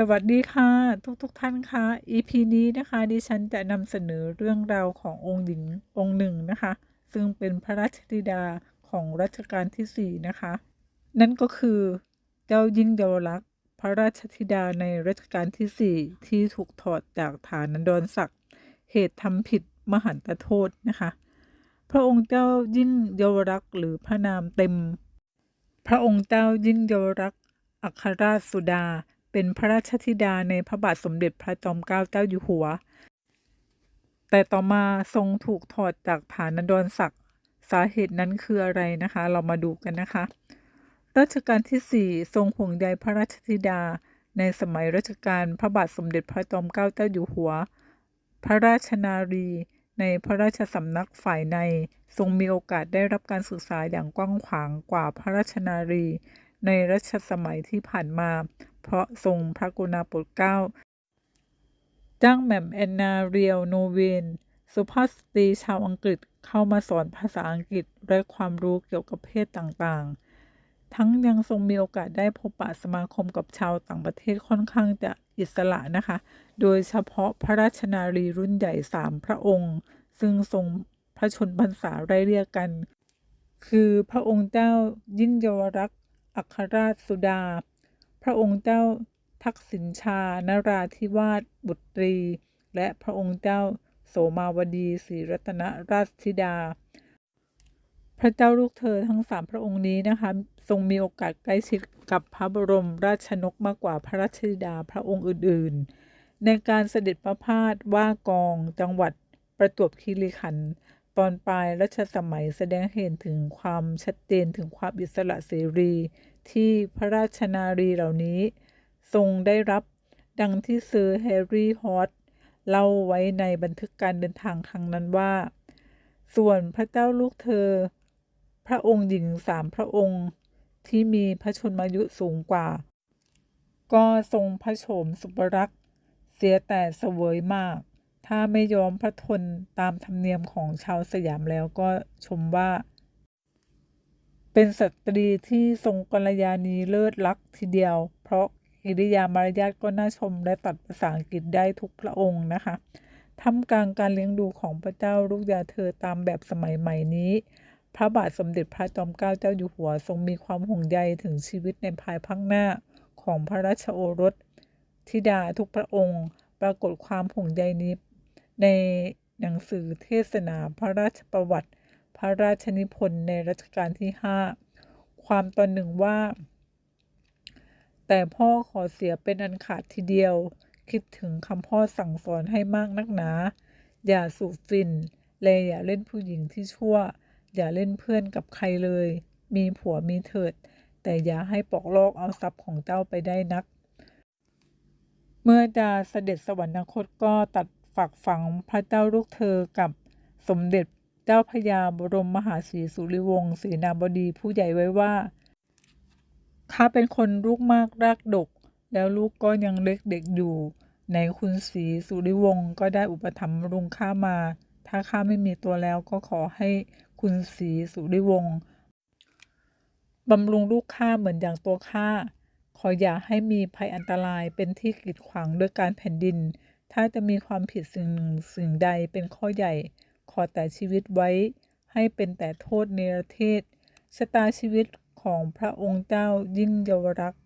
สวัสดีค่ะทุกทุกๆท่านค่ะ EP นี้นะคะดิฉันจะนำเสนอเรื่องราวขององค์หญิงองค์หนึ่งนะคะ ซึ่งเป็นพระราชธิดาของรัชกาลที่ 4 นะคะ นั่นก็คือเจ้ายิ่งเยาวลักษณ์พระราชธิดาในรัชกาลที่ 4 ที่ถูกถอดจากฐานันดรศักดิ์เหตุทำผิดมหันตโทษนะคะ พระองค์เจ้ายิ่งเยาวรักษ์หรือพระนามเต็ม พระองค์เจ้ายิ่งเยาวรักษ์อัครราชสุดา เป็นพระราชธิดาในพระบาทสมเด็จพระจอมเกล้าเจ้าอยู่หัว แต่ต่อมาทรงถูกถอดจากฐานันดรศักดิ์สาเหตุนั้นคืออะไรนะคะ เรามาดูกันนะคะ รัชกาลที่ 4 ทรงห่วงใยพระราชธิดา ในสมัยรัชกาลพระบาทสมเด็จพระจอมเกล้าเจ้าอยู่หัว พระราชนารี ในพระราชสำนักฝ่ายใน ทรงมีโอกาสได้รับการศึกษาอย่างกว้างขวางกว่าพระราชนารี ในรัชสมัยที่ผ่านมา เพราะทรงพระกรุณาโปรดเกล้าจ้างแหม่มแอนนาเรียลโนเวนสุภาพสตรีชาวอังกฤษเข้ามาสอนภาษาอังกฤษและความรู้เกี่ยวกับเพศต่างๆ ทั้งยังทรงมีโอกาสได้พบปะสมาคมกับชาวต่างประเทศค่อนข้างจะอิสระนะคะ โดยเฉพาะพระราชนารีรุ่นใหญ่สามพระองค์ ซึ่งทรงพระชนพรรษาไร่เรียกกัน คือพระองค์เจ้ายิ่งเยาวรักษ์ อัครราชสุดา พระองค์เจ้าทักษิณชา นราธิวาสบุตรี และพระองค์เจ้าโสมาวดีศรีรัตนราชธิดา พระเจ้าลูกเธอทั้งสามพระองค์นี้นะคะ ทรงมีโอกาสใกล้ชิดกับพระบรมราชนกมากกว่าพระราชธิดาพระองค์อื่น ๆ ในการเสด็จประพาสว่ากองจังหวัดประจวบคีรีขันธ์ตอนปลายรัชสมัยแสดงเห็นถึงความชัดเจนถึงความอิสระเสรี ที่พระราชนารีเหล่านี้ ทรงได้รับดังที่เซอร์แฮร์รี่ฮอตเล่าไว้ในบันทึกการเดินทางครั้งนั้นว่า ส่วนพระเจ้าลูกเธอ พระองค์หญิงสามพระองค์ที่มีพระชนมายุสูงกว่า ก็ทรงพระโฉมสุปรักษ์เสียแต่เสวยมาก ถ้าไม่ยอมพระทนตามธรรมเนียมของชาวสยามแล้วก็ชมว่า เป็นสตรีที่ทรงกัลยาณีเลิศลักทีเดียว เพราะกิริยามารยาทก็น่าชมและตัดภาษาอังกฤษได้ทุกพระองค์นะคะท่ามกลางการเลี้ยงดูของพระเจ้าลูกยาเธอตามแบบสมัยใหม่นี้ พระบาทสมเด็จพระจอมเกล้าเจ้าอยู่หัวทรงมีความห่วงใยถึงชีวิตในภายภาคหน้าของพระราชโอรสธิดาทุกพระองค์ ปรากฏความห่วงใยนี้ในหนังสือเทศนาพระราชประวัติ พระราชนิพนธ์ในรัชกาลที่ 5 ความตอนหนึ่งว่า แต่พ่อขอเสียเป็นอันขาดทีเดียว คิดถึงคำพ่อสั่งสอนให้มากนักหนา อย่าสูบฟิน และอย่าเล่นผู้หญิงที่ชั่ว อย่าเล่นเพื่อนกับใครเลย มีผัวมีเถิด แต่อย่าให้ปอกลอกเอาทรัพย์ของเจ้าไปได้นัก เมื่อจะเสด็จสวรรคตก็ตัดฝักฝังพระเจ้าลูกเธอกับสมเด็จ เจ้าพระยาบรมมหาศรีสุริวงศ์ศรีนามบดีผู้ใหญ่ไว้ว่าข้าเป็นคนลูกมากรากดก แล้วลูกก็ยังเล็กเด็กอยู่ ในคุณศรีสุริวงศ์ก็ได้อุปถัมภ์รุงข้ามา ถ้าข้าไม่มีตัวแล้วก็ขอให้คุณศรีสุริวงศ์บำรุงลูกข้าเหมือนอย่างตัวข้าขออย่าให้มีภัยอันตรายเป็นที่กีดขวางด้วยการแผ่นดิน ถ้าจะมีความผิดสิ่งหนึ่งสิ่งใดเป็นข้อใหญ่ อแต่ชีวิตไว้ ให้เป็นแต่โทษเนรเทศชะตาชีวิตของพระองค์เจ้ายิ่งเยาวรักษ์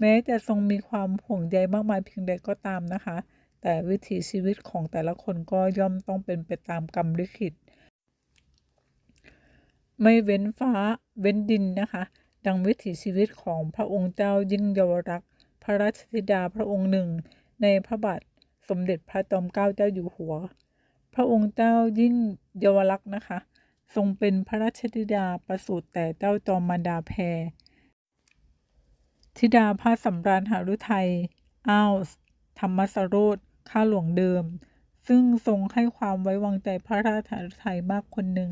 แม้จะทรงมีความห่วงใยมากมายเพียงใดก็ตามนะคะ แต่วิถีชีวิตของแต่ละคนก็ย่อมต้องเป็นไปตามกรรมลิขิต ไม่เว้นฟ้าเว้นดินนะคะ ดังวิถีชีวิตของพระองค์เจ้ายิ่งเยาวรักษ์พระราชธิดาพระองค์หนึ่ง ในพระบาทสมเด็จพระจอมเกล้าเจ้าอยู่หัว พระองค์เจ้ายิ่งเยาวรักษณ์นะคะ ทรงเป็นพระราชธิดาประสูติแต่เจ้าจอมมารดาแพรธิดาพระสำราญหฤทัยอ้าวธรรมสโรธข้าหลวงเดิม ซึ่งทรงให้ความไว้วางใจพระราชหฤทัยมากคนหนึ่ง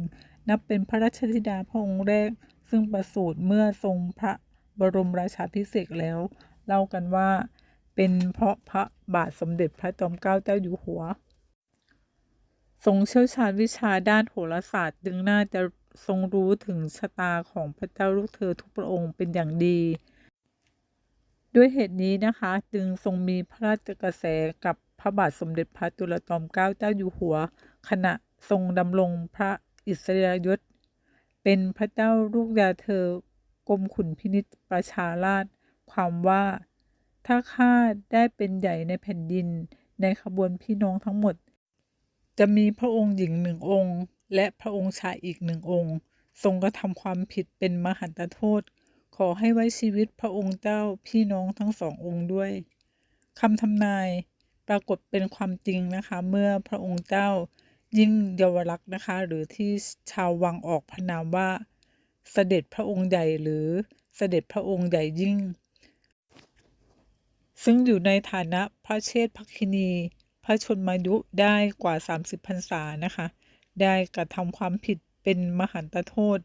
นับเป็นพระราชธิดาพระองค์แรก ซึ่งประสูติเมื่อทรงพระบรมราชาภิเษกแล้ว เล่ากันว่า เป็นเพราะพระบาทสมเด็จพระจอมเกล้าเจ้าอยู่หัว ทรงเชี่ยวชาญวิชาด้านโหราศาสตร์จึงน่าจะทรงรู้ถึงชะตาของพระเจ้าลูกเธอทุกพระองค์เป็นอย่างดี ด้วยเหตุนี้นะคะจึงทรงมีพระราชกระแสกับพระบาทสมเด็จพระจุลจอมเกล้าเจ้าอยู่หัว ขณะทรงดำรงพระอิสริยยศเป็นพระเจ้าลูกยาเธอกรมขุนพินิจประชาราชความว่า ถ้าข้าได้เป็นใหญ่ในแผ่นดินในขบวนพี่น้องทั้งหมด จะมีพระองค์หญิงหนึ่งองค์ และพระองค์ชายอีกหนึ่งองค์ ทรงกระทำความผิดเป็นมหันตโทษ ขอให้ไว้ชีวิตพระองค์เจ้าพี่น้องทั้งสององค์ด้วยคำทำนายปรากฏเป็นความจริงนะคะ เมื่อพระองค์เจ้ายิ่งเยาวรักษ์นะคะ หรือที่ชาววังออกพนามว่า เสด็จพระองค์ใหญ่หรือเสด็จพระองค์ใหญ่ยิ่ง ซึ่งอยู่ในฐานะพระเชษฐภคินี ระชนมายุได้กว่า 30พรรษานะคะ ได้กระทำความผิดเป็นมหันตโทษ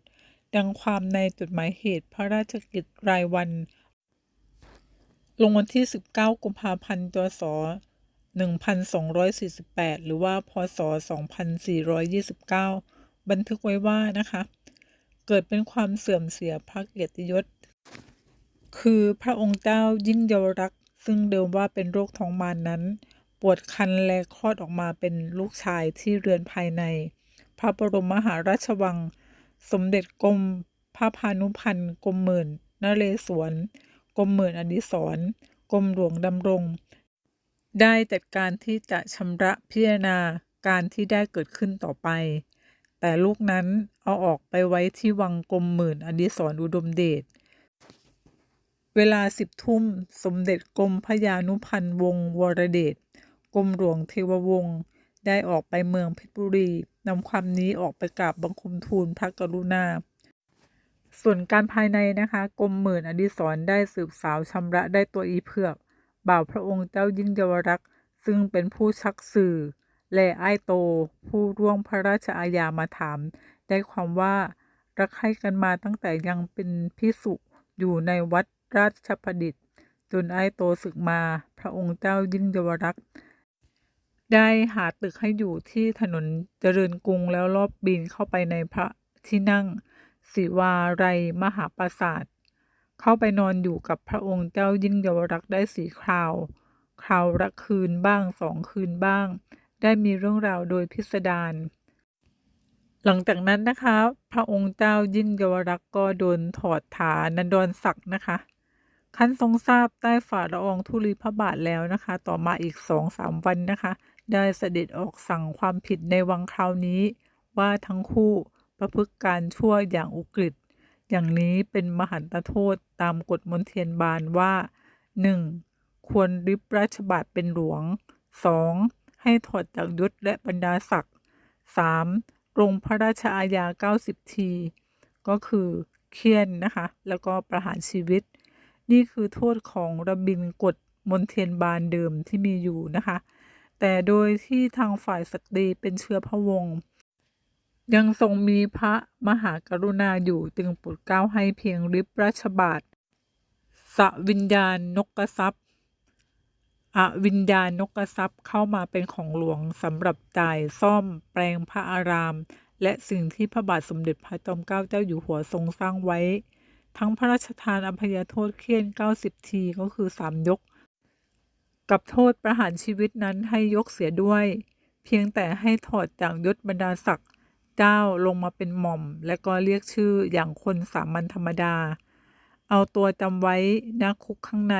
ดังความในจดหมายเหตุพระราชกิจรายวัน ลงวันที่ 19 กุมภาพันธ์ตัวส1248 หรือว่า พศ 2429 บันทึกไว้ว่านะคะ เกิดเป็นความเสื่อมเสียพระเกียรติยศ คือพระองค์เจ้ายิ่งเยาวรักษ์ซึ่งเดิมว่าเป็นโรคท้องมารนนั้น ปวดคันและคลอดออกมาเป็นลูกชายที่เรือนภายใน พระบรมมหาราชวัง สมเด็จกรมพระพานุพันธ์กรมหมื่นนเรศวรกรมหมื่นอดิศรกรมหลวงดำรง ได้จัดการที่จะชำระพิจารณาการที่ได้เกิดขึ้นต่อไป แต่ลูกนั้นเอาออกไปไว้ที่วังกรมหมื่นอดิศรอุดมเดชเวลาสิบทุ่ม สมเด็จกรมพยานุพันธ์วงวรเดช กรมหลวงเทววงศ์ได้ออกไปเมืองเพชรบุรีนำความนี้ออกไปกราบบังคมทูลพระกรุณา ส่วนการภายในนะคะกรมหมื่นอดิศรได้สืบสาวชำระได้ตัวอีเผือก บ่าวพระองค์เจ้ายิ่งเยาวรักษ์ซึ่งเป็นผู้ชักสื่อ และไอโต ผู้ร่วงพระราชอาญามาถาม ได้ความว่ารักใคร่กันมาตั้งแต่ยังเป็นพิสุอยู่ในวัดราชประดิษฐ์จนไอโตศึกมา พระองค์เจ้ายิ่งเยาวรักษ์ ได้หาตึกให้อยู่ที่ถนนเจริญกรุงแล้วรอบบินเข้าไปในพระที่นั่งศิวาไรมหาปราสาท เข้าไปนอนอยู่กับพระองค์เจ้ายิ่งเยาวรักษ์ได้สีคราว คราวละคืนบ้างสองคืนบ้าง ได้มีเรื่องราวโดยพิสดารหลังจากนั้นนะคะ พระองค์เจ้ายิ่งเยาวรักษ์ก็โดนถอดฐานันดรศักดิ์นะคะขั้นทรงทราบใต้ฝ่าละอองธุลีพระบาทแล้วนะคะ ต่อมาอีกสองสามวันนะคะ ได้เสด็จออกสั่งความผิดในวังคราวนี้ ว่าทั้งคู่ประพฤติการชั่วอย่างอุกฤษอย่างนี้เป็นมหันตโทษตามกฎมนเทียนบานว่า 1. ควรริบราชบาทเป็นหลวง 2. ให้ถอดจากยศและบรรดาศักดิ์ 3. ลงพระราชอาญา 90 ที ก็คือเคี่ยนนะคะ แล้วก็ประหารชีวิต นี่คือโทษของระบินกฎมนเทียนบานเดิมที่มีอยู่นะคะ แต่โดยที่ทางฝ่ายสตรีเป็นเชื้อพระวงศ์ยังทรงมีพระมหากรุณาอยู่จึงโปรดเกล้าให้เพียงริบราชบาทสวิญญาณนกกระซับอวิญญาณนกกระซับเข้ามาเป็นของหลวงสำหรับจ่ายซ่อมแปลงพระอาราม และสิ่งที่พระบาทสมเด็จพระจอมเกล้าเจ้าอยู่หัวทรงสร้างไว้ ทั้งพระราชทานอภัยโทษเคี่ยน 90 ทีก็คือ 3 ยก กับโทษประหารชีวิตนั้นให้ยกเสียด้วย เพียงแต่ให้ถอดจากยศบรรดาศักดิ์เจ้าลงมาเป็นหม่อม และก็เรียกชื่ออย่างคนสามัญธรรมดา เอาตัวจำไว้ณคุกข้างใน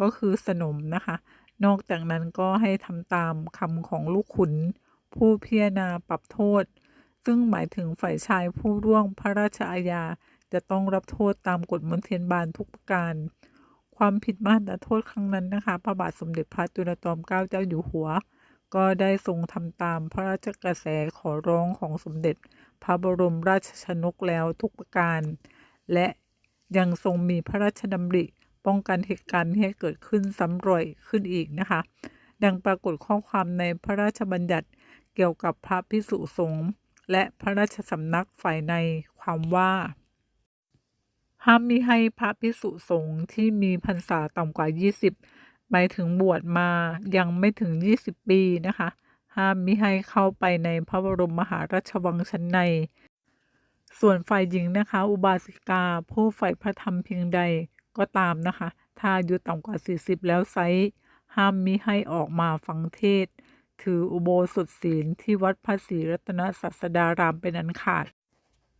ก็คือสนมนะคะ นอกจากนั้นก็ให้ทำตามคำของลูกขุน ผู้พิจารณาปรับโทษ ซึ่งหมายถึงฝ่ายชายผู้ร่วงพระราชอาญาจะต้องรับโทษตามกฎมนเทียนบานทุกประการ ความผิดมหันตโทษครั้งนั้นนะคะ พระบาทสมเด็จพระจุลจอมเกล้าเจ้าอยู่หัว ก็ได้ทรงทำตามพระราชกระแสขอร้องของสมเด็จ พระบรมราชชนกแล้วทุกประการ และยังทรงมีพระราชดำริป้องกันเหตุการณ์ที่ให้เกิดขึ้นซ้ำรอยขึ้นอีกนะคะ ดังปรากฏข้อความในพระราชบัญญัติเกี่ยวกับพระพิสุสงฆ์และพระราชสำนักฝ่ายในความว่า ห้ามมิให้พระพิสุสงฆ์ที่มีพรรษาต่ำกว่า 20 หมายถึงบวชมายังไม่ถึง 20 ปีนะคะ ห้ามมิให้เข้าไปในพระบรมมหาราชวังชั้นใน ส่วนฝ่ายหญิงนะคะ อุบาสิกาผู้ใฝ่พระธรรมเพียงใดก็ตามนะคะ ถ้าอายุต่ำกว่า 40 แล้วไซห้ามมิให้ออกมาฟังเทศ ถืออุโบสถศีลที่วัดพระศรีรัตนศาสดารามเป็นอันขาด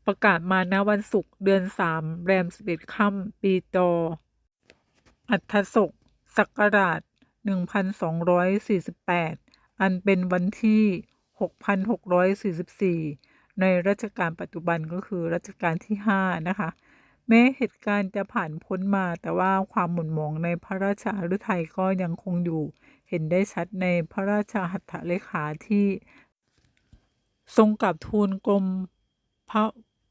ประกาศมาณวันศุกร์เดือน3แรม11ค่ำปีจอ อัฐศกศักราช 1248 อันเป็นวันที่ 6644 ในรัชกาลปัจจุบันก็คือรัชกาลที่ 5 นะคะ แม้เหตุการณ์จะผ่านพ้นมาแต่ว่าความหม่นหมองในพระราชาฤทัยก็ยังคงอยู่ เห็นได้ชัดในพระราชหัตถเลขาที่ ทรงกับทูลกรมพระ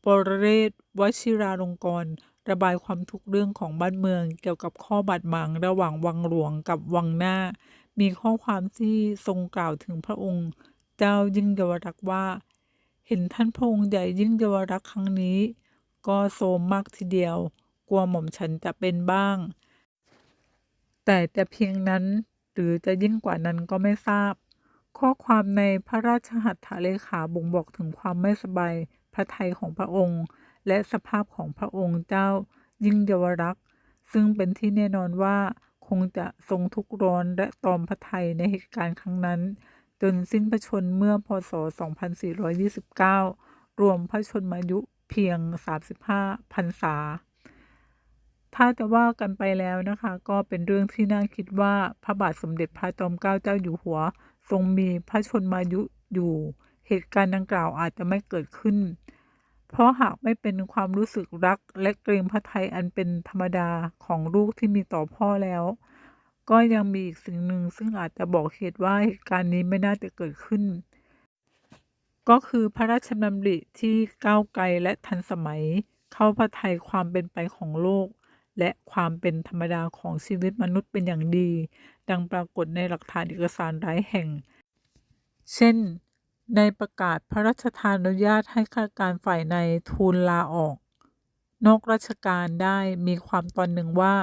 บรเรศวชิราลงกรณ์ระบายความทุกข์เรื่องของบ้านเมือง เกี่ยวกับข้อบาดหมางระหว่างวังหลวงกับวังหน้า มีข้อความที่ทรงกล่าวถึงพระองค์ เจ้ายิ่งเยาวรักษ์ว่า เห็นท่านพระองค์ใหญ่ยิ่งเยาวรักษ์ครั้งนี้ ก็โทรมมากทีเดียว กลัวหม่อมฉันจะเป็นบ้าง แต่จะเพียงนั้นหรือจะยิ่งกว่านั้นก็ไม่ทราบ ข้อความในพระราชหัตถเลขาบ่งบอกถึงความไม่สบาย พระทัยของพระองค์ และสภาพของพระองค์เจ้ายิ่งเยาวรักษ์ซึ่งเป็นที่แน่นอนว่าคงจะทรงทุกข์ร้อนและตอมพระทัยในเหตุการณ์ครั้งนั้น จนสิ้นพระชนเมื่อพศ 2429 รวมพระชนมายุเพียง 35พรรษา ถ้าจะว่ากันไปแล้วนะคะ ก็เป็นเรื่องที่น่าคิดว่าพระบาทสมเด็จพระจอมเกล้าเจ้าอยู่หัว ทรงมีพระชนมายุอยู่ เหตุการณ์ดังกล่าวอาจจะไม่เกิดขึ้น เพราะหากไม่เป็นความรู้สึกรักและเกรงพระทัยอันเป็นธรรมดาของลูกที่มีต่อพ่อแล้ว ก็ยังมีอีกสิ่งหนึ่งซึ่งอาจจะบอกเหตุว่าเหตุการณ์นี้ไม่น่าจะเกิดขึ้น ก็คือพระราชดำริที่ก้าวไกลและทันสมัย เข้าพระทัยความเป็นไปของโลกและความเป็นธรรมดาของชีวิตมนุษย์เป็นอย่างดี ดังปรากฏในหลักฐานเอกสารหลายแห่ง เช่น ในประกาศพระราชทานอนุญาตให้ข้าราชการฝ่ายในทูลลาออก นอกราชการได้มีความตอนหนึ่งว่า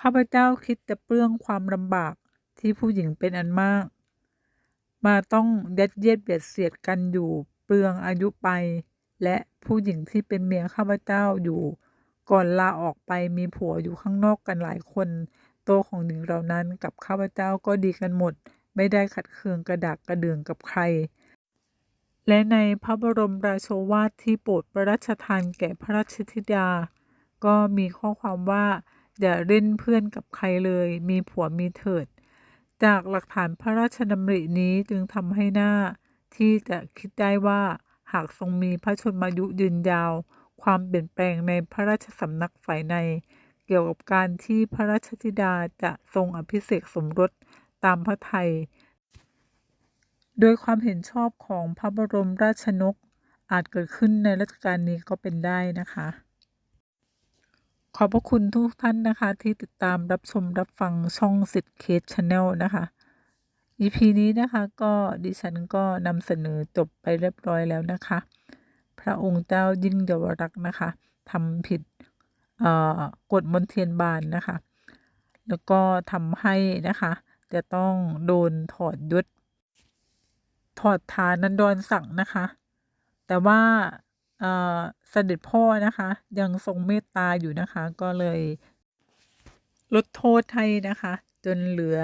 ข้าพเจ้าคิดจะเปลื้องความลำบากที่ผู้หญิงเป็นอันมาก มาต้องยัดเยียดเบียดเสียดกันอยู่เปลืองอายุไป และผู้หญิงที่เป็นเมียข้าพเจ้าอยู่ ก่อนลาออกไปมีผัวอยู่ข้างนอกกันหลายคน โตของหญิงเหล่านั้นกับข้าพเจ้าก็ดีกันหมด ไม่ได้ขัดเคืองกระดักกระเดืองกับใคร และในพระบรมราโชวาทที่โปรดพระราชทานแก่พระราชธิดา ก็มีข้อความว่า อย่าเล่นเพื่อนกับใครเลย มีผัวมีเถิด จากหลักฐานพระราชดำรินี้จึงทำให้หน้า ที่จะคิดได้ว่าหากทรงมีพระชนมายุยืนยาว ความเปลี่ยนแปลงในพระราชสำนักฝ่ายใน เกี่ยวกับการที่พระราชธิดาจะทรงอภิเษกสมรส ตามพระไทยโดยความเห็นชอบของพระบรมราชนก อาจเกิดขึ้นในรัชกาลนี้ก็เป็นได้นะคะ ขอบพระคุณทุกท่านนะคะ ที่ติดตามรับชมรับฟังช่องสิทธิ์เคสชาแนลนะคะ EP นี้นะคะก็ดิฉันก็นำเสนอจบไปเรียบร้อยแล้วนะคะ พระองค์เจ้ายิ่งเยาวรักษ์นะคะทำผิดกฎมนเทียนบานนะคะ แล้วก็ทำให้นะคะ จะต้องโดนถอดยศถอดฐานันดรศักดิ์นะคะ แต่ว่าเสด็จพ่อนะคะ ยังทรงเมตตาอยู่นะคะ ก็เลยลดโทษให้นะคะ จนเหลือ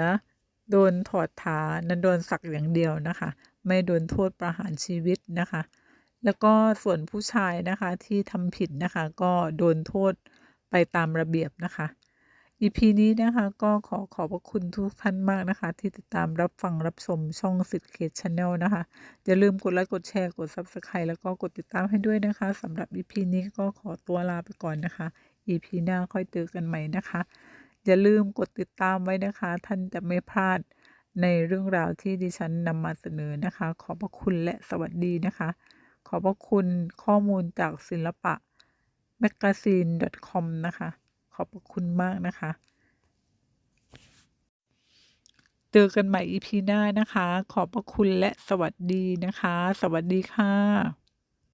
โดนถอดฐานันดรศักอย่างเดียวนะคะ ไม่โดนโทษประหารชีวิตนะคะ แล้วก็ส่วนผู้ชายนะคะที่ทำผิดนะคะ ก็โดนโทษไปตามระเบียบนะคะ EP นี้นะคะก็ขอขอบพระคุณทุกท่านมากนะคะ ที่ติดตามรับฟังรับชมช่องสิทธิ์เคสชาแนลนะคะ อย่าลืมกดไลค์กดแชร์กด Subscribe แล้วก็กดติดตามให้ด้วยนะคะสำหรับ EP นี้ก็ขอตัวลาไปก่อนนะคะ EP หน้าค่อยเจอกันใหม่นะคะ อย่าลืมกดติดตามไว้นะคะ ท่านจะไม่พลาดในเรื่องราวที่ดิฉันนำมาเสนอนะคะ ขอบพระคุณและสวัสดีนะคะ ขอบพระคุณข้อมูลจากศิลปะ magazine.com นะคะ ขอบคุณมากนะคะ เจอกันใหม่อีพีหน้านะคะ ขอบพระคุณและสวัสดีนะคะ สวัสดีค่ะ